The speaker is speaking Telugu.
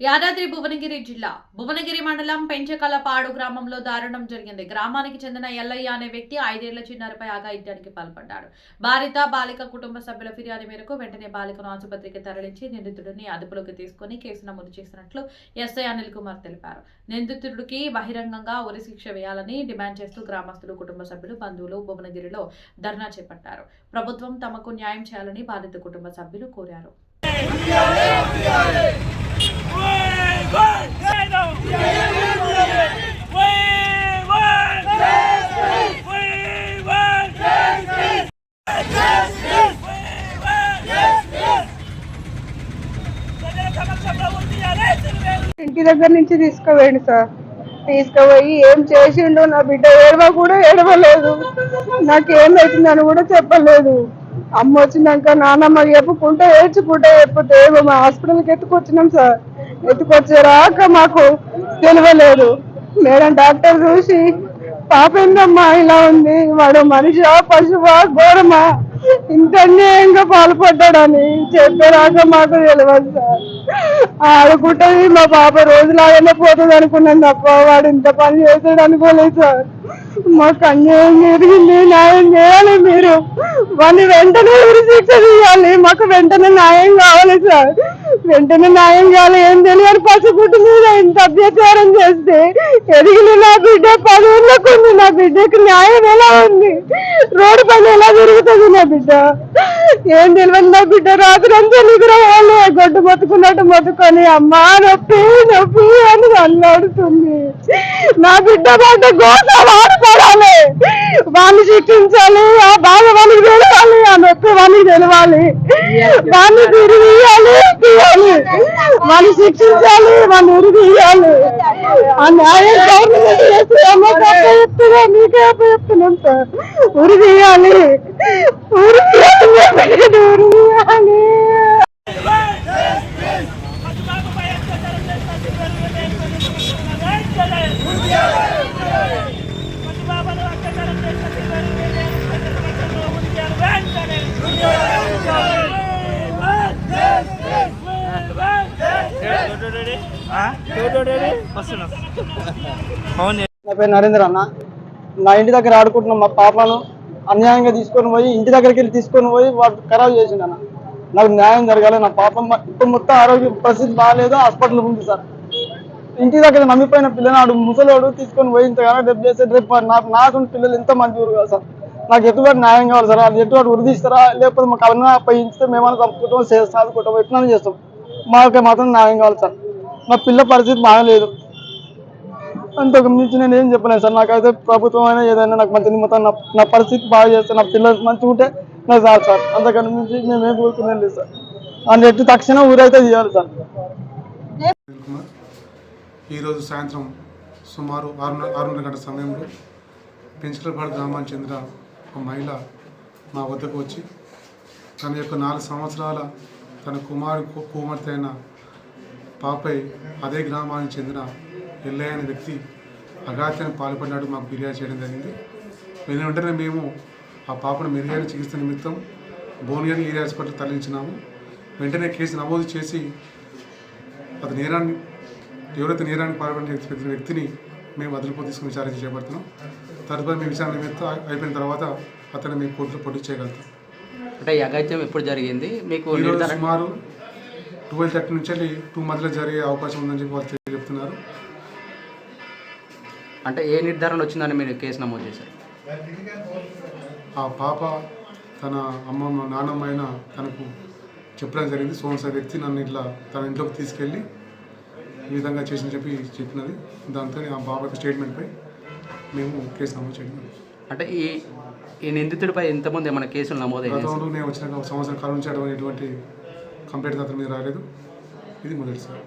యాదాద్రి భువనగిరి జిల్లా. భువనగిరి మండలం పెంచకలపాడు గ్రామంలో దారుణం జరిగింది. గ్రామానికి చెందిన ఎల్లయ్య అనే వ్యక్తి ఐదేళ్ళ చిన్నారిపై ఆగాయిత్యానికి పాల్పడ్డాడు. బాలిత బాలిక కుటుంబ సభ్యుల ఫిర్యాదు మేరకు వెంటనే బాలికను ఆసుపత్రికి తరలించి నిందితుడిని అదుపులోకి తీసుకుని కేసు నమోదు చేసినట్లు ఎస్ఐ అనిల్ కుమార్ తెలిపారు. నిందితుడికి బహిరంగంగా ఉరిశిక్ష వేయాలని డిమాండ్ చేస్తూ గ్రామస్తులు కుటుంబ సభ్యులు బంధువులు భువనగిరిలో ధర్నా చేపట్టారు. ప్రభుత్వం తమకు న్యాయం చేయాలని బాధిత కుటుంబ సభ్యులు కోరారు. ఇంటి దగ్గర నుంచి తీసుకుపోయాడు సార్. తీసుకుపోయి ఏం చేసిండు నా బిడ్డ ఏడవ కూడా ఏడవలేదు. నాకేమైతుందని కూడా చెప్పలేదు. అమ్మ వచ్చినాక నాన్నమ్మ చెప్పుకుంటే ఏడ్చుకుంటే చెప్పితే మా హాస్పిటల్కి ఎత్తుకొచ్చినాం సార్. ఎత్తుకొచ్చేరాక మాకు తెలియలేదు. మేడం డాక్టర్ చూసి పాప ఏందమ్మా ఇలా ఉంది. వాడు మనిషా పశువా ఘోరమా? ఇంత అన్యాయంగా పాల్పడ్డాడని చెప్పేదాకా మాకు తెలియదు సార్. ఆడుకుంటుంది మా పాప రోజులాగానే పోతుంది అనుకున్నాను తప్ప వాడు ఇంత పని చేస్తాడు అనుకోలేదు సార్. మాకు అన్యాయం జరిగింది న్యాయం చేయాలి మీరు. వాళ్ళు వెంటనే శిక్ష చేయాలి. మాకు వెంటనే న్యాయం కావాలి సార్. వెంటనే న్యాయం కావాలి ఏం తెలియని పసిగుట్టు మీద ఇంత అత్యాచారం చేస్తే ఎదిగిన నా బిడ్డ పదవులకు ఉంది. నా బిడ్డకి న్యాయం ఎలా ఉంది? రోడ్డు పని ఎలా జరుగుతుంది నా బిడ్డ? ఏం తెలియదు నా బిడ్డ రాత్రి అంతా నిద్రపోలే. గొడ్డు మొత్తుకున్నట్టు మొత్తుకొని అమ్మా నొప్పి నొప్పి అని అల్లాడుతుంది నా బిడ్డ పడ్డ గోసవా? వాడు పడాలి వాడిని శిక్షించాలి ఆ బాధ వానికి తెలవాలి ఆ నొప్పి వానికి తెలవాలి. వాడిని తిరిగియాలి తీయాలి. వాడిని శిక్షించాలి వాడిని ఉరిగియాలి ఆ న్యాయం గవర్నమెంట్ చేస్తే అమ్మ తప్ప చెప్తున్నా మీకే అప్ప చెప్తున్నాం ఉరిగియాలి ఉరిగియాలి ఉరిగియాలి ఉరి తీయాలి ఉరి తీయాలి వస్తున్నా ఫోన్ నా పేరు నరేంద్ర అన్న. నా ఇంటి దగ్గర ఆడుకుంటున్న మా పాపను అన్యాయంగా తీసుకొని పోయి ఇంటి దగ్గరికి వెళ్ళి తీసుకొని పోయి వాడు ఖరాబ్ చేసిండు అన్న. నాకు న్యాయం జరగాలి నా పాపం ఇప్పుడు మొత్తం ఆరోగ్య పరిస్థితి బాగాలేదు హాస్పిటల్ ఉంది సార్. ఇంటి దగ్గర నమ్మిపోయిన పిల్లనాడు ముసలోడు తీసుకొని పోయి ఇంతగానో రేపు చేస్తే రేపు నాకు నాకు పిల్లలు ఎంత మంచి ఊరు కాదు సార్. నాకు ఎటువంటి న్యాయం కావాలి సార్? వాళ్ళు ఎటువంటి ఉరిదిస్తారా లేకపోతే మాకు అవన్నీ అప్పగించితే మేమైనా చంపుకుంటాం చేస్తాం సాదుకుంటాం ఎట్లా చేస్తాం. మాకు మాత్రం న్యాయం కావాలి సార్. నా పిల్ల పరిస్థితి బాగాలేదు. అంతకు మించి నేను ఏం చెప్పలేను సార్. నాకైతే ప్రభుత్వం అయినా ఏదైనా నాకు మంచి మొత్తం నా నా పరిస్థితి బాగా చేస్తే నా పిల్లలు మంచిగా ఉంటే నాకు సార్ సార్. అంతకన్నా మించి మేమేం కోరుకునేది లేదు సార్. ఆ నెట్ తక్షణం ఊరైతే చేయాలి సార్. ఈరోజు సాయంత్రం సుమారు ఆరున్నర ఆరున్నర గంటల సమయంలో పెంచులపాడు గ్రామానికి చెందిన ఒక మహిళ మా వద్దకు వచ్చి తన యొక్క నాలుగు సంవత్సరాల తన కుమారు కు- కుమార్తె అయిన పాపై అదే గ్రామానికి చెందిన ఎల్లయ్య అనే వ్యక్తి అఘాత్యానికి పాల్పడినాడు మాకు ఫిర్యాదు చేయడం జరిగింది. వెను వెంటనే మేము ఆ పాపను మెరుగైన చికిత్స నిమిత్తం బోనియన్ ఏరియా హాస్పిటల్ తరలించినాము. వెంటనే కేసు నమోదు చేసి అది నేరాన్ని ఎవరైతే నేరానికి పాల్పడిన వ్యక్తిని మేము వదిలిపో తీసుకుని విచారణ చేపడుతున్నాం తదుపరి మీ విచారణ నిమిత్తం అయిపోయిన తర్వాత అతను మేము కోర్టులో పొట్టి చేయగలుగుతాం. అంటే ఈ అఘాయిత్యం ఎప్పుడు జరిగింది? మీకు ఈరోజు నిర్ధారణ సుమారు ట్వెల్వ్ థర్టీ నుంచి వెళ్ళి టూ మధ్యలో జరిగే అవకాశం ఉందని చెప్పి వాళ్ళు చెప్తున్నారు. అంటే ఏ నిర్ధారణ వచ్చిందని మీరు కేసు నమోదు చేశారు? ఆ పాప తన అమ్మమ్మ నాన్నమ్మ అయిన తనకు చెప్పడం జరిగింది. సోమస వ్యక్తి నన్ను ఇట్లా తన ఇంట్లోకి తీసుకెళ్ళి ఈ విధంగా చేసిన చెప్పి చెప్పినది. దాంతో ఆ బాబా స్టేట్మెంట్పై మేము కేసు నమోదు చేయడం. అంటే ఈ ఈ నిందితుడిపై ఎంతమంది ఏమైనా కేసులు నమోదైనా గతంలో నేను వచ్చిన ఒక సంవత్సరం కాలం నుంచి అటువంటి కంప్లైంట్ అతని మీద రాలేదు. ఇది మొదటిసారి